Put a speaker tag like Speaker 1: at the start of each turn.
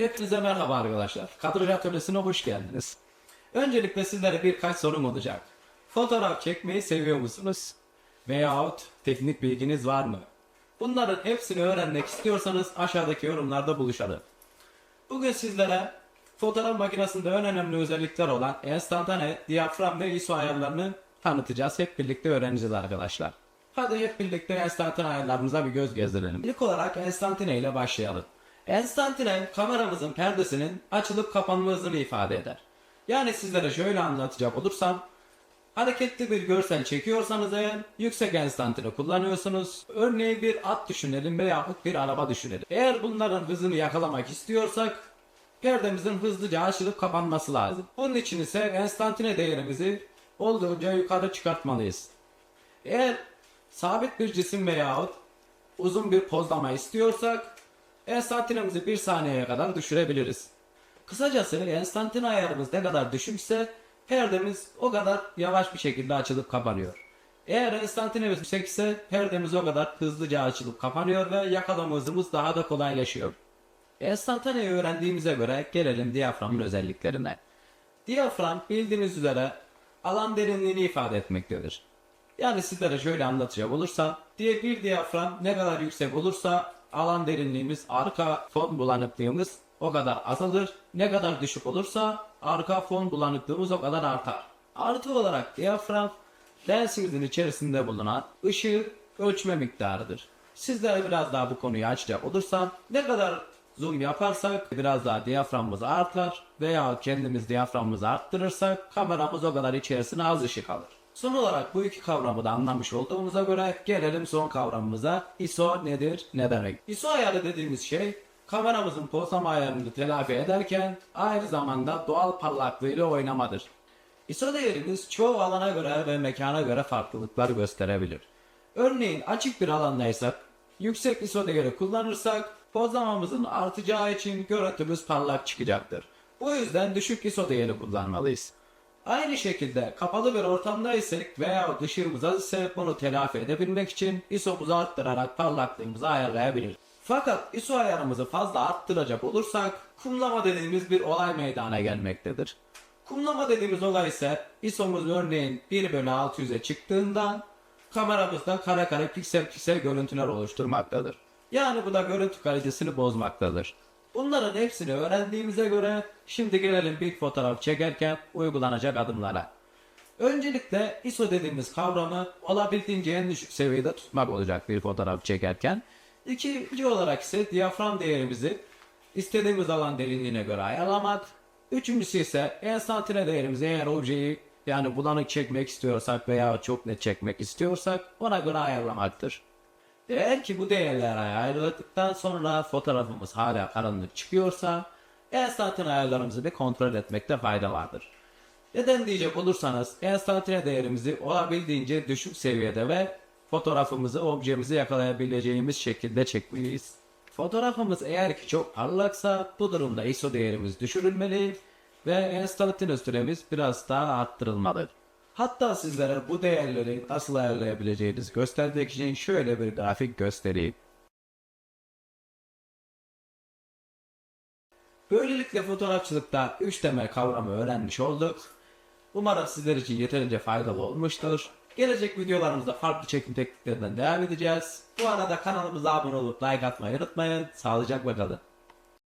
Speaker 1: Hepinize merhaba arkadaşlar. Kadraj Atölyesi'ne hoş geldiniz. Öncelikle sizlere birkaç sorum olacak. Fotoğraf çekmeyi seviyor musunuz? Veyahut teknik bilginiz var mı? Bunların hepsini öğrenmek istiyorsanız aşağıdaki yorumlarda buluşalım. Bugün sizlere fotoğraf makinesinde en önemli özellikler olan enstantane, diyafram ve ISO ayarlarını tanıtacağız. Hep birlikte öğreneceğiz arkadaşlar. Hadi hep birlikte enstantane ayarlarımıza bir göz gezdirelim. İlk olarak enstantane ile başlayalım. Enstantane kameramızın perdesinin açılıp kapanma hızını ifade eder. Yani sizlere şöyle anlatacak olursam Hareketli bir görsel çekiyorsanız eğer yüksek enstantane kullanıyorsunuz. Örneğin bir at düşünelim veya bir araba düşünelim. Eğer bunların hızını yakalamak istiyorsak perdemizin hızlıca açılıp kapanması lazım. Bunun için ise enstantane değerimizi olduğunca yukarı çıkartmalıyız. Eğer sabit bir cisim veyahut uzun bir pozlama istiyorsak enstantinemizi bir saniyeye kadar düşürebiliriz. Kısacası enstantane ayarımız ne kadar düşükse perdemiz o kadar yavaş bir şekilde açılıp kapanıyor. Eğer enstantanemiz yüksekse perdemiz o kadar hızlıca açılıp kapanıyor ve yakalama hızımız daha da kolaylaşıyor. Enstantaneyi öğrendiğimize göre gelelim diyaframın özelliklerine. Diyafram bildiğiniz üzere alan derinliğini ifade etmektedir. Yani sizlere şöyle anlatacak olursam, diye bir diyafram ne kadar yüksek olursa alan derinliğimiz, arka fon bulanıklığımız o kadar azalır. Ne kadar düşük olursa arka fon bulanıklığımız o kadar artar. Artı olarak diyafram lensimizin içerisinde bulunan ışığı ölçme miktarıdır. Sizlere biraz daha bu konuyu açacak olursam ne kadar zoom yaparsak biraz daha diyaframımız artar veya kendimiz diyaframımızı arttırırsak kameramız o kadar içerisine az ışık alır. Son olarak bu iki kavramı da anlamış olduğumuza göre gelelim son kavramımıza. ISO nedir, ne demek? ISO ayarı dediğimiz şey kameramızın pozlama ayarını telafi ederken aynı zamanda doğal parlaklığıyla oynamadır. ISO değerimiz çoğu alana göre ve mekana göre farklılıklar gösterebilir. Örneğin açık bir alandaysak yüksek ISO değeri kullanırsak pozlamamızın artacağı için görüntümüz parlak çıkacaktır. Bu yüzden düşük ISO değeri kullanmalıyız. Aynı şekilde kapalı bir ortamdaysak veya ışığımız az ise bunu telafi edebilmek için ISO'muzu arttırarak parlaklığımızı ayarlayabiliriz. Fakat ISO ayarımızı fazla arttıracak olursak kumlama dediğimiz bir olay meydana gelmektedir. Kumlama dediğimiz olay ise ISO'muz örneğin 1 bölü 600'e çıktığında kameramızda kare kare piksel piksel görüntüler oluşturmaktadır. Yani bu da görüntü kalitesini bozmaktadır. Bunların hepsini öğrendiğimize göre şimdi gelelim bir fotoğraf çekerken uygulanacak adımlara. Öncelikle ISO dediğimiz kavramı olabildiğince en düşük seviyede tutmak olacak bir fotoğraf çekerken. İkinci olarak ise diyafram değerimizi istediğimiz alan derinliğine göre ayarlamak. Üçüncüsü ise enstantane değerimizi eğer objeyi yani bulanık çekmek istiyorsak veya çok net çekmek istiyorsak ona göre ayarlamaktır. Eğer ki bu değerleri ayarladıktan sonra fotoğrafımız hala karanlık çıkıyorsa enstantane ayarlarımızı bir kontrol etmekte fayda vardır. Neden diyecek olursanız enstantane değerimizi olabildiğince düşük seviyede ve fotoğrafımızı objemizi yakalayabileceğimiz şekilde çekmeliyiz. Fotoğrafımız eğer ki çok parlaksa bu durumda ISO değerimiz düşürülmeli ve enstantane süremiz biraz daha arttırılmalı. Hatta sizlere bu değerleri nasıl ayarlayabileceğinizi göstermek için şöyle bir grafik göstereyim. Böylelikle fotoğrafçılıkta 3 temel kavramı öğrenmiş olduk. Umarım sizler için yeterince faydalı olmuştur. Gelecek videolarımızda farklı çekim tekniklerinden devam edeceğiz. Bu arada kanalımıza abone olup like atmayı unutmayın. Sağlıcakla kalın.